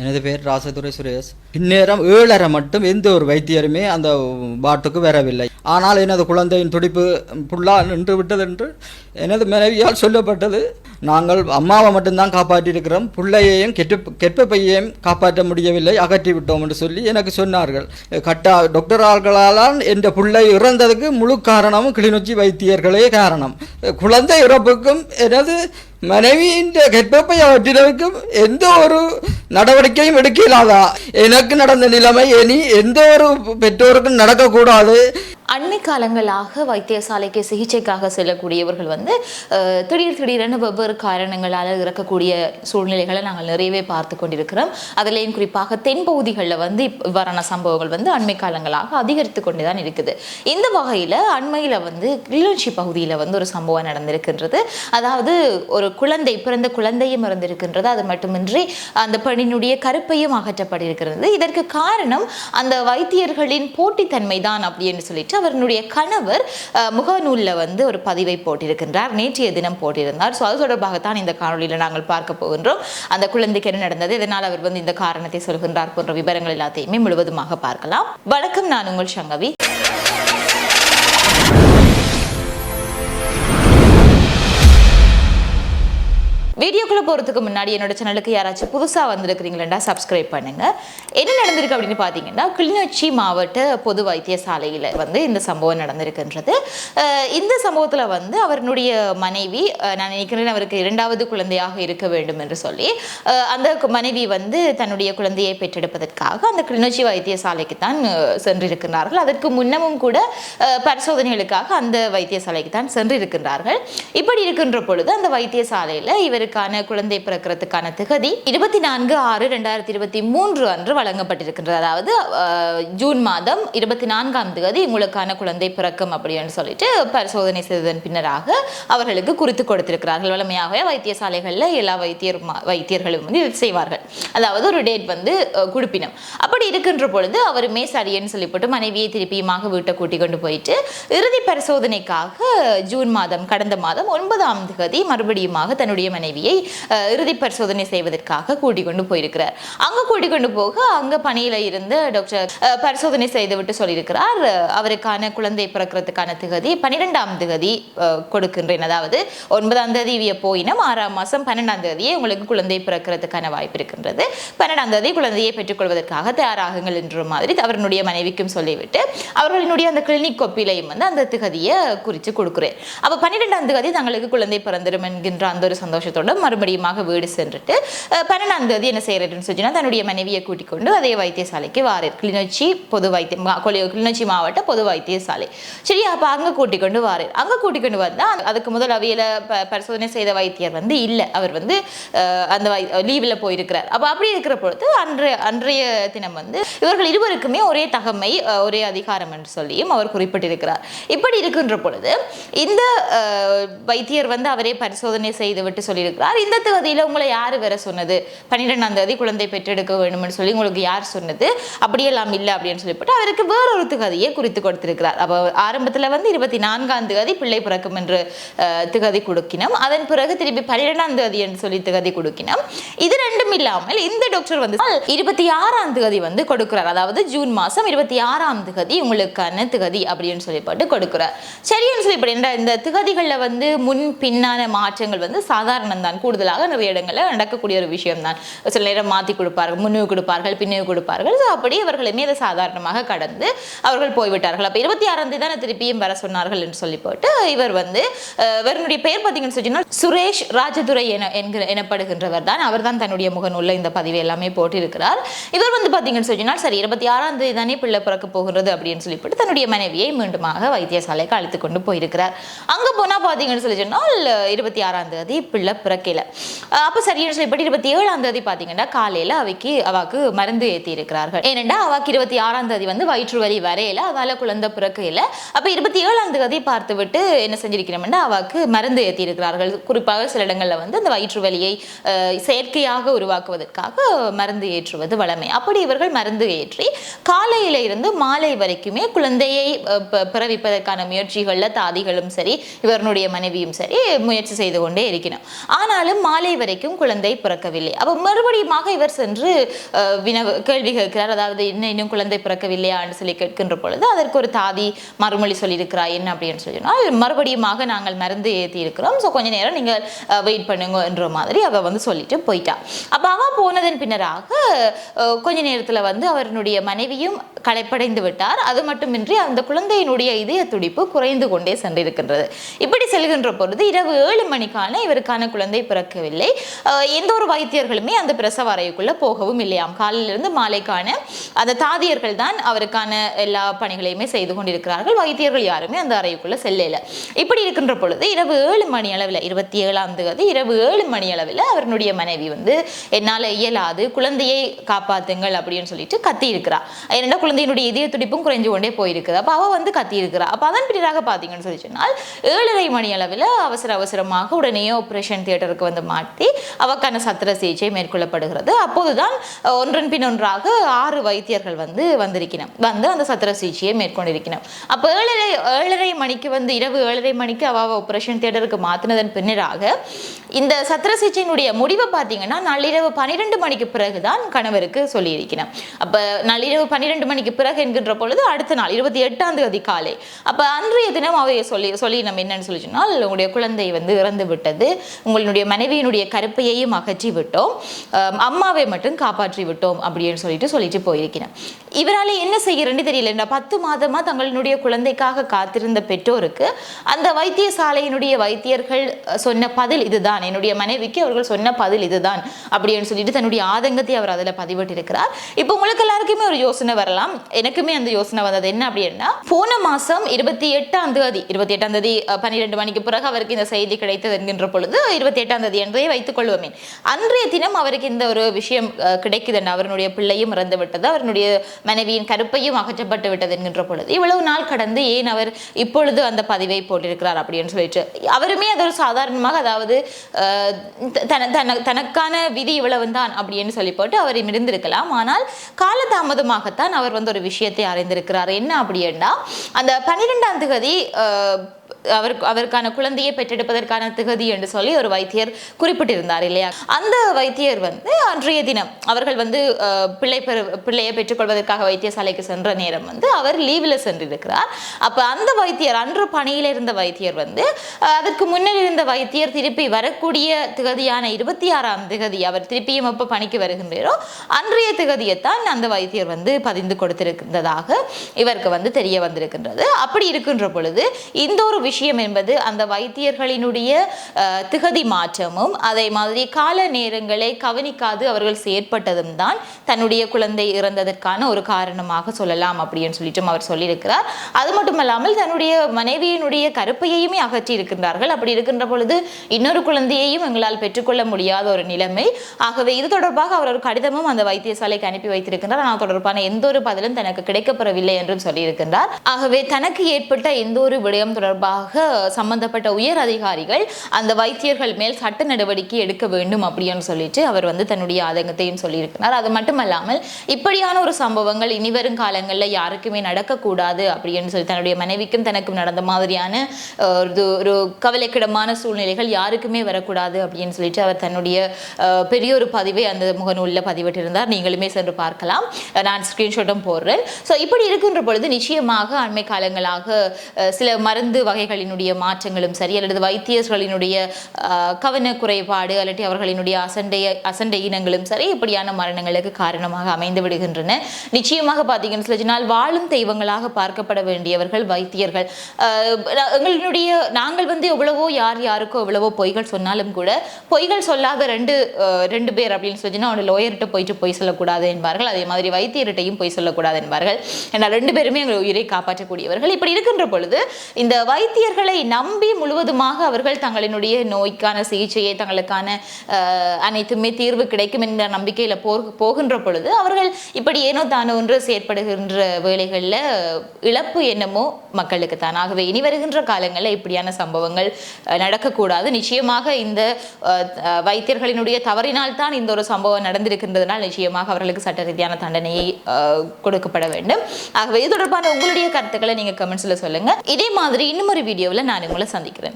எனது பேர் ராசதுரை சுரேஷ். இந்நேரம் ஏழரை மட்டும் எந்த ஒரு வைத்தியருமே அந்த வாட்டுக்கு வரவில்லை. ஆனால் எனது குழந்தையின் துடிப்பு புல்லா நின்று விட்டது என்று எனது மனைவியால் சொல்லப்பட்டது. நாங்கள் அம்மாவை மட்டும்தான் காப்பாற்றியிருக்கிறோம். பிள்ளையையும் கெட்டு கெட்ட பையையும் காப்பாற்ற முடியவில்லை. அகற்றி விட்டோம் என்று சொல்லி எனக்கு சொன்னார்கள். கட்டா டாக்டர் ஆள்களால் என்ற பிள்ளை இறந்ததுக்கு முழு காரணமும் கிளிநொச்சி வைத்தியர்களே காரணம். குழந்தை இறப்புக்கும் எனது மனைவியின் கற்பப்பை அவற்றிற்கும் எந்த ஒரு நடவடிக்கையும் எடுக்க எனக்கு நடந்த நிலைமை இனி எந்த ஒரு பெற்றோருக்கும் நடக்கக்கூடாது. அண்மை காலங்களாக வைத்தியசாலைக்கு சிகிச்சைக்காக செல்லக்கூடியவர்கள் வந்து திடீர் திடீரென வெவ்வேறு காரணங்களால் இறக்கக்கூடிய சூழ்நிலைகளை நாங்கள் நிறையவே பார்த்து கொண்டிருக்கிறோம். அதிலேயும் குறிப்பாக தென்பகுதிகளில் வந்து இப்- இவ்வாறான சம்பவங்கள் வந்து அண்மை காலங்களாக அதிகரித்து கொண்டு தான் இருக்குது. இந்த வகையில் அண்மையில் வந்து கிளிநொச்சி பகுதியில் வந்து ஒரு சம்பவம் நடந்திருக்கின்றது. அதாவது ஒரு குழந்தை பிறந்த குழந்தையும் இருந்திருக்கின்றது. அது மட்டுமின்றி அந்த பெண்ணினுடைய கருப்பையும் அகற்றப்பட்டிருக்கிறது. இதற்கு காரணம் அந்த வைத்தியர்களின் போட்டித்தன்மை தான் அப்படின்னு சொல்லிட்டு அவருடைய கணவர் முகநூலில் முகநூல்ல வந்து ஒரு பதிவை போட்டிருக்கின்றார். நேற்றைய தினம் போட்டிருந்தார். ஸோ அது தொடர்பாகத்தான் இந்த காணொலியில் நாங்கள் பார்க்க போகின்றோம். அந்த குழந்தைக்கு என்ன நடந்தது? இதனால் அவர் வந்து இந்த காரணத்தை சொல்கின்றார் போன்ற விவரங்கள் எல்லாத்தையுமே முழுவதுமாக பார்க்கலாம். வணக்கம். நான் உங்கள் சங்கவி. வீடியோக்குள்ளே போகிறதுக்கு முன்னாடி என்னோட சேனலுக்கு யாராச்சும் புதுசாக வந்திருக்கிறீங்களா சப்ஸ்கிரைப் பண்ணுங்க. என்ன நடந்திருக்கு அப்படின்னு பார்த்தீங்கன்னா கிளிநொச்சி மாவட்ட பொது வைத்தியசாலையில் வந்து இந்த சம்பவம் நடந்திருக்கின்றது. இந்த சம்பவத்தில் வந்து அவருடைய மனைவி நான் நினைக்கிறேன் அவருக்கு இரண்டாவது குழந்தையாக இருக்க வேண்டும் என்று சொல்லி அந்த மனைவி வந்து தன்னுடைய குழந்தையை பெற்றெடுப்பதற்காக அந்த கிளிநொச்சி வைத்தியசாலைக்கு தான் சென்றிருக்கிறார்கள். அதற்கு முன்னமும் கூட பரிசோதனைகளுக்காக அந்த வைத்தியசாலைக்கு தான் சென்றிருக்கின்றார்கள். இப்படி இருக்கின்ற பொழுது அந்த வைத்தியசாலையில் இவருக்கான குழந்தை பிறக்கிறதுக்கான திகதி இருபத்தி நான்கு ஆறு ரெண்டாயிரத்தி இருபத்தி மூன்று அன்று வழங்கப்பட்டிருக்கின்றது. அதாவது ஜூன் மாதம் இருபத்தி நான்காம் திகதி உங்களுக்கான குழந்தை பிறக்கும் அப்படின்னு சொல்லிட்டு பரிசோதனை செய்ததன் பின்னராக அவர்களுக்கு குறித்து கொடுத்திருக்கிறார்கள். வழமையாகவே வைத்தியசாலைகளில் எல்லா வைத்தியர் வைத்தியர்களும் வந்து இது செய்வார்கள். அதாவது ஒரு டேட் வந்து அஹ், குடுப்பினம் அப்படி இருக்கின்ற பொழுது அவருமே சரின்னு சொல்லிவிட்டு மனைவியை திருப்பியுமாக வீட்டை கூட்டி கொண்டு போயிட்டு இறுதி பரிசோதனைக்காக ஜூன் மாதம் கடந்த மாதம் ஒன்பதாம் தேதி மறுபடியுமாக தன்னுடைய மனைவி மனைவியை இறுதி பரிசோதனை செய்வதற்காக கூட்டிக் கொண்டு போயிருக்கிறார். அங்க கூட்டிக் கொண்டு போக அங்க பணியில இருந்து டாக்டர் பரிசோதனை செய்துவிட்டு சொல்லியிருக்கிறார் அவருக்கான குழந்தை பிறக்கிறதுக்கான திகதி பன்னிரெண்டாம் திகதி கொடுக்கின்றேன். அதாவது ஒன்பதாம் தேதி இவிய போயினும் ஆறாம் மாசம் பன்னெண்டாம் தேதியே உங்களுக்கு குழந்தை பிறக்கிறதுக்கான வாய்ப்பு இருக்கின்றது. பன்னெண்டாம் தேதி குழந்தையை பெற்றுக்கொள்வதற்காக தயாராகுங்கள் என்ற மாதிரி அவருடைய மனைவிக்கும் சொல்லிவிட்டு அவர்களினுடைய அந்த கிளினிக் கொப்பிலையும் வந்து அந்த திகதியை குறித்து கொடுக்குறேன். அப்போ பன்னிரெண்டாம் தேதி தங்களுக்கு குழந்தை பிறந்திடும் என்கின்ற அந்த ஒரு சந்தோஷத்தோட மறுபடியுமாக வீடு சென்றுட்டு பன்னெண்டாம் தேதி என்ன செய்யறதுன்னு சொன்னா தன்னுடைய மனைவியை கூட்டிக் கொண்டு அதே வைத்தியசாலைக்கு வாரர் கிளிநொச்சி பொது வைத்திய கிளிநொச்சி மாவட்ட பொது வைத்தியசாலை. சரி அப்போ அங்கே கூட்டிக் கொண்டு வாரர் அங்கே கூட்டிக் கொண்டு வந்தா அதுக்கு முதல் அவையில ப- பரிசோதனை செய்த வைத்தியர் வந்து இல்லை. அவர் வந்து அந்த அந்த லீவில் போயிருக்கிறார். அப்போ அப்படி இருக்கிற பொழுது அன்றைய அன்றைய தினம் வந்து இவர்கள் இருவருக்குமே ஒரே தகமை ஒரே அதிகாரம் என்று சொல்லியும் அவர் குறிப்பிட்டிருக்கிறார். இப்படி இருக்கின்ற பொழுது இந்த வைத்தியர் வந்து அவரே பரிசோதனை செய்துவிட்டு சொல்லியிருக்கிறார். இந்த தகுதியில் உங்களை யார் வர சொன்னது? பன்னிரெண்டாம் தேதி குழந்தை பெற்றெடுக்க வேண்டும்னு சொல்லி உங்களுக்கு யார் சொன்னது? அப்படியெல்லாம் இல்லை அப்படின்னு சொல்லிவிட்டு அவருக்கு வேறொரு தகுதியை குறித்து கொடுத்திருக்கிறார். அப்போ ஆரம்பத்தில் வந்து இருபத்தி நான்காம் தேதி பிள்ளை பிறக்கும் என்று திகதி கொடுக்கினோம். அதன் பிறகு திருப்பி பன்னிரெண்டாம் தேதி என்று சொல்லி திகதி கொடுக்கினோம். இது ரெண்டும் இல்லாமல் இந்த டாக்டர் வந்து இருபத்தி ஆறாம் திகதி வந்து கொடுக்கிறார். அதாவது ஜூன் மாதம் இருபத்தி ஆறாம் திகதி உங்களுக்கான திகதி அப்படின்னு சொல்லிப்பட்டு கொடுக்கிறார். சரின்னு சொல்லி இந்த இந்த திகதிகளில் வந்து முன் பின்னான மாற்றங்கள் வந்து சாதாரணம் தான். கூடுதலாக நிறைய இடங்களில் நடக்கக்கூடிய ஒரு விஷயம் தான் சில நேரம் மாற்றி கொடுப்பார்கள் முன்னுக்கு கொடுப்பார்கள் பின்னுக்கு கொடுப்பார்கள். ஸோ அப்படி அவர்களுமே அதை சாதாரணமாக கடந்து அவர்கள் போய்விட்டார்கள். அப்போ இருபத்தி ஆறாம் தேதி தான் திருப்பியும் வர சொன்னார்கள் என்று சொல்லி போட்டு இவர் வந்து இவருடைய பெயர் பார்த்தீங்கன்னு சொன்னால் சுரேஷ் ராஜதுரை என என்கிற எனப்படுகின்றவர் தான். அவர் தான் தன்னுடைய முகநூலில் இந்த பதிவு எல்லாமே போட்டிருக்கிறார். இவர் வந்து பார்த்தீங்கன்னு சொன்னால் சரி இருபத்தி ஆறாம் தேதி தானே பிள்ளை பிறக்க போகிறது அப்படின்னு சொல்லி போட்டு தன்னுடைய மனைவியை மீண்டுமாக வைத்தியசாலைக்கு அழைத்து கொண்டு போயிருக்கிறார். அங்கே போனால் பார்த்தீங்கன்னு சொல்லி சொன்னால் இருபத்தி ஆறாம் தேதி பிள்ளை பிறக்க அஹ் அப்போ சரியான சொல்லி பட் இருபத்தி ஏழாம் தேதி பார்த்தீங்கன்னா காலையில் அவைக்கு அவாக்கு மருந்து ஏற்றி இருக்கிறார்கள் ஏனெண்டா அவாக்கு இருபத்தி ஆறாம் தேதி வந்து வயிற்று வலி வரையில அதால குழந்தை பிறக்கையில் அப்போ இருபத்தி ஏழாம் தேதி பார்த்து விட்டு என்ன செஞ்சிருக்கிறோம்னா அவாக்கு மருந்து ஏற்றி இருக்கிறார்கள் குறிப்பாக சில இடங்களில் வந்து அந்த வயிற்று வலியை செயற்கையாக உருவாக்குவதற்காக மருந்து ஏற்றுவது வழமை. அப்படி இவர்கள் மருந்து ஏற்றி காலையில இருந்து மாலை வரைக்குமே குழந்தையை பிறவிப்பதற்கான முயற்சிகளில் தாதிகளும் சரி இவருடைய மனைவியும் சரி முயற்சி செய்து கொண்டே இருக்கணும் ஆனால் ஆனாலும் மாலை வரைக்கும் குழந்தை பிறக்கவில்லை. அப்போ மறுபடியுமாக இவர் சென்று வினவ கேள்வி கேட்கிறார். அதாவது என்ன இன்னும் குழந்தை பிறக்கவில்லையான்னு சொல்லி கேட்கின்ற பொழுது அதற்கு ஒரு தாதி மறுமொழி சொல்லியிருக்கிறாய் என்ன? அப்படின்னு சொன்னால் மறுபடியுமாக நாங்கள் மருந்து ஏற்றி இருக்கிறோம் ஸோ கொஞ்ச நேரம் நீங்கள் வெயிட் பண்ணுங்க என்ற மாதிரி அவள் வந்து சொல்லிட்டு போயிட்டா. அப்போ அவ போனதன் பின்னராக கொஞ்ச நேரத்தில் வந்து அவருடைய மனைவியும் களைப்படைந்து விட்டார். அது மட்டுமின்றி அந்த குழந்தையினுடைய இதய துடிப்பு குறைந்து கொண்டே சென்றிருக்கின்றது. இப்படி செல்கின்ற பொழுது இரவு ஏழு மணிக்கான இவருக்கான குழந்தை பிறக்கவில்லை. எந்த ஒரு வைத்தியர்களுமே அந்த பிரசவ அறைக்குள்ளே போகவும் இல்லையாம் காலையிலிருந்து மாலைக்கான அந்த தாதியர்கள் தான் அவருக்கான எல்லா பணிகளையுமே செய்து கொண்டிருக்கிறார்கள். வைத்தியர்கள் யாருமே அந்த அறைக்குள்ளே செல்லல. இப்படி இருக்கின்ற பொழுது இரவு ஏழு மணி அளவில் இருபத்தி ஏழாம் தேதி இரவு ஏழு மணி அளவில் அவருடைய மனைவி வந்து என்னால் இயலாது குழந்தையை காப்பாத்துங்கள் அப்படின்னு சொல்லிட்டு கத்தி இருக்கிறா ஏன்னா குழந்தையினுடைய இதய துடிப்பும் குறைஞ்சு கொண்டே போயிருக்குது. அப்போ அவ வந்து கத்தி இருக்கிறா அப்போ அதன் பின்னராக பார்த்தீங்கன்னு சொல்லி சொன்னால் ஏழரை மணி அளவில் அவசர அவசரமாக உடனே ஆப்ரேஷன் தியேட்டருக்கு வந்து மாட்டி அவக்கான சத்திர சிகிச்சை மேற்கொள்ளப்படுகிறது. அப்போதுதான் ஒன்றன் பின் ஒன்றாக ஆறு வைத்தியர்கள் வந்து வந்திருக்கணும் வந்து அந்த சத்திர சிகிச்சையை மேற்கொண்டிருக்கணும் அப்போ ஏழரை ஏழரை மணிக்கு வந்து இரவு ஏழரை மணிக்கு அவ ஆப்ரேஷன் தியேட்டருக்கு மாற்றினதன் பின்னராக இந்த சத்திர சிகிச்சையினுடைய முடிவை பார்த்தீங்கன்னா நள்ளிரவு பன்னிரெண்டு மணிக்கு பிறகுதான் கணவருக்கு சொல்லியிருக்கிறேன் அப்போ நள்ளிரவு பன்னிரெண்டு மணிக்கு பிறகு என்கின்ற பொழுது அடுத்த நாள் இருபத்தி எட்டாம் தேதி காலை அப்போ அன்றைய தினம் அவைய சொல்லி சொல்லி நம்ம என்னன்னு சொல்லி சொன்னால் உங்களுடைய குழந்தை வந்து இறந்து விட்டது உங்களுடைய மனைவியினுடைய கருப்பையையும் அகற்றி விட்டோம் அம்மாவை மட்டும் காப்பாற்றி விட்டோம் அப்படின்னு சொல்லிட்டு சொல்லிட்டு போயிருக்கிறேன் இவரால் என்ன செய்கிறேன்னு தெரியல. இந்த பத்து மாதமா தங்களுடைய குழந்தைக்காக காத்திருந்த பெற்றோருக்கு அந்த வைத்தியசாலையினுடைய வைத்தியர்கள் சொன்ன பதில் இதுதான். என்னுடைய மனைவிக்கு அவர்கள் சொன்ன பதில் இதுதான் அப்படின்னு சொல்லிட்டு தன்னுடைய ஆதங்கத்தை அவர் அதில் பதிவிட்டிருக்கிறார். இப்போ உங்களுக்கு எல்லாருக்குமே ஒரு யோசனை வரலாம். எனக்குமே அந்த யோசனை வந்தது. என்ன அப்படின்னா போன மாசம் இருபத்தி எட்டாம் தேதி இருபத்தி எட்டாம் தேதி பன்னிரெண்டு மணிக்கு பிறகு அவருக்கு இந்த செய்தி கிடைத்தது என்கின்ற பொழுது இருபத்தி எட்டாம் தேதி என்பதை வைத்துக் கொள்வோமே. அன்றைய தினம் அவருக்கு இந்த ஒரு விஷயம் அஹ், கிடைக்குதுன்னு அவருடைய பிள்ளையும் இறந்து விட்டது அவருடைய மனைவியின் கருப்பையும் அகற்றப்பட்டு விட்டது என்கின்ற பொழுது இவ்வளவு நாள் கடந்து ஏன் அவர் இப்பொழுது அந்த பதிவை போட்டிருக்கிறார் அப்படின்னு சொல்லிட்டு அவருமே அது ஒரு சாதாரணமாக அதாவது தன- தனக்கான விதி இவ்வளவு தான் அப்படின்னு சொல்லி போட்டு அவர் இருந்திருக்கலாம். ஆனால் காலதாமதமாகத்தான் அவர் வந்து ஒரு விஷயத்தை அறிந்திருக்கிறார். என்ன அப்படின்னா அந்த பன்னிரெண்டாம் தேதி அவருக்கு அவருக்கான குழந்தையை பெற்றெடுப்பதற்கான திகதி என்று சொல்லி ஒரு வைத்தியர் குறிப்பிட்டிருந்தார் இல்லையா? அந்த வைத்தியர் வந்து அன்றைய தினம் அவர்கள் வந்து பிள்ளை பெறு பிள்ளையை பெற்றுக்கொள்வதற்காக வைத்தியசாலைக்கு சென்ற நேரம் வந்து அவர் லீவில் சென்றிருக்கிறார். அப்போ அந்த வைத்தியர் அன்று பணியில் இருந்த வைத்தியர் வந்து அதற்கு முன்னர் இருந்த வைத்தியர் திருப்பி வரக்கூடிய திகதியான இருபத்தி ஆறாம் திகதி அவர் திருப்பியும் எப்போ பணிக்கு வருகின்றாரோ அன்றைய திகதியைத்தான் அந்த வைத்தியர் வந்து பதிந்து கொடுத்திருந்ததாக இவருக்கு வந்து தெரிய வந்திருக்கின்றது. அப்படி இருக்கின்ற பொழுது இந்த ஒரு விஷயம் என்பது அந்த வைத்தியர்களினுடைய திகதி மாற்றமும் அதே மாதிரி கால நேரங்களை கவனிக்காது அவர்கள் செயற்பட்டதும் தான் தன்னுடைய குழந்தை இறந்ததற்கான ஒரு காரணமாக சொல்லலாம் அப்படின்னு சொல்லிட்டு அவர் சொல்லியிருக்கிறார். அது மட்டுமல்லாமல் தன்னுடைய மனைவியினுடைய கருப்பையுமே அகற்றி இருக்கின்றார்கள். அப்படி இருக்கின்ற பொழுது இன்னொரு குழந்தையையும் எங்களால் பெற்றுக்கொள்ள முடியாத ஒரு நிலைமை. ஆகவே இது தொடர்பாக அவர் ஒரு கடிதமும் அந்த வைத்தியசாலைக்கு அனுப்பி வைத்திருக்கின்றார். ஆனால் தொடர்பான எந்த ஒரு பதிலும் தனக்கு கிடைக்கப்பெறவில்லை என்றும் சொல்லியிருக்கின்றார். ஆகவே தனக்கு ஏற்பட்ட எந்த ஒரு விடயம் தொடர்பாக சம்பந்தப்பட்ட உயர் அதிகாரிகள் அந்த வைத்தியர்கள் மேல் சட்ட நடவடிக்கை எடுக்க வேண்டும் அப்படின்னு சொல்லிட்டு அவர் வந்து தன்னுடைய ஆதங்கத்தையும் சொல்லியிருக்கிறார். அது மட்டுமல்லாமல் இப்படியான ஒரு சம்பவங்கள் இனிவரும் காலங்களில் யாருக்குமே நடக்கக்கூடாது அப்படின்னு சொல்லி தன்னுடைய மனைவிக்கும் தனக்கும் நடந்த மாதிரியான ஒரு ஒரு கவலைக்கிடமான சூழ்நிலைகள் யாருக்குமே வரக்கூடாது அப்படின்னு சொல்லிட்டு அவர் தன்னுடைய பெரிய ஒரு பதிவை அந்த முகநூலில் பதிவிட்டிருந்தார். நீங்களுமே சென்று பார்க்கலாம். நான் ஸ்க்ரீன்ஷாட்டும் போடுறேன். ஸோ இப்படி இருக்கின்ற பொழுது நிச்சயமாக அண்மை காலங்களாக சில மருந்து வகை வகைகளினுடைய மாற்றங்களும் சரி அல்லது வைத்தியர்களினுடைய அஹ், கவன குறைபாடு அல்லது அவர்களினுடைய அசண்டைய அசண்டை இனங்களும் சரி இப்படியான மரணங்களுக்கு காரணமாக அமைந்து விடுகின்றன. நிச்சயமாக பார்த்தீங்கன்னு சொல்லினால் வாழும் தெய்வங்களாக பார்க்கப்பட வேண்டியவர்கள் வைத்தியர்கள். எங்களுடைய நாங்கள் வந்து எவ்வளவோ யார் யாருக்கோ எவ்வளவோ பொய்கள் சொன்னாலும் கூட பொய்கள் சொல்லாத ரெண்டு ரெண்டு பேர் அப்படின்னு சொல்லிச்சுன்னா அவனோட லோயர்கிட்ட போயிட்டு பொய் சொல்லக்கூடாது என்பார்கள். அதே மாதிரி வைத்தியர்கிட்டையும் பொய் சொல்லக்கூடாது என்பார்கள். ஏன்னா ரெண்டு பேருமே எங்கள் உயிரை காப்பாற்றக்கூடியவர்கள். இப்படி இருக்கின்ற பொழுது இந்த வைத்திய வைத்தியர்களை நம்பி முழுவதுமாக அவர்கள் தங்களினுடைய நோய்க்கான சிகிச்சையை தங்களுக்கான அனைத்துமே தீர்வு கிடைக்கும் என்ற நம்பிக்கையில் போ போகின்ற பொழுது அவர்கள் இப்படி ஏனோ தானோ ஒன்று செயற்படுகின்ற வேலைகளில் இழப்பு என்னமோ மக்களுக்கு தான் ஆகவே இனி வருகின்ற காலங்களில் இப்படியான சம்பவங்கள் நடக்கக்கூடாது. நிச்சயமாக இந்த வைத்தியர்களினுடைய தவறினால் தான் இந்த ஒரு சம்பவம் நடந்திருக்கின்றதுனால் நிச்சயமாக அவர்களுக்கு சட்ட ரீதியான தண்டனையை கொடுக்கப்பட வேண்டும். ஆகவே இது தொடர்பான உங்களுடைய கருத்துக்களை நீங்க கமெண்ட்ஸில் சொல்லுங்க. இதே மாதிரி இன்னும் ஒரு வீடியோவில் நான் உங்களை சந்திக்கிறேன்.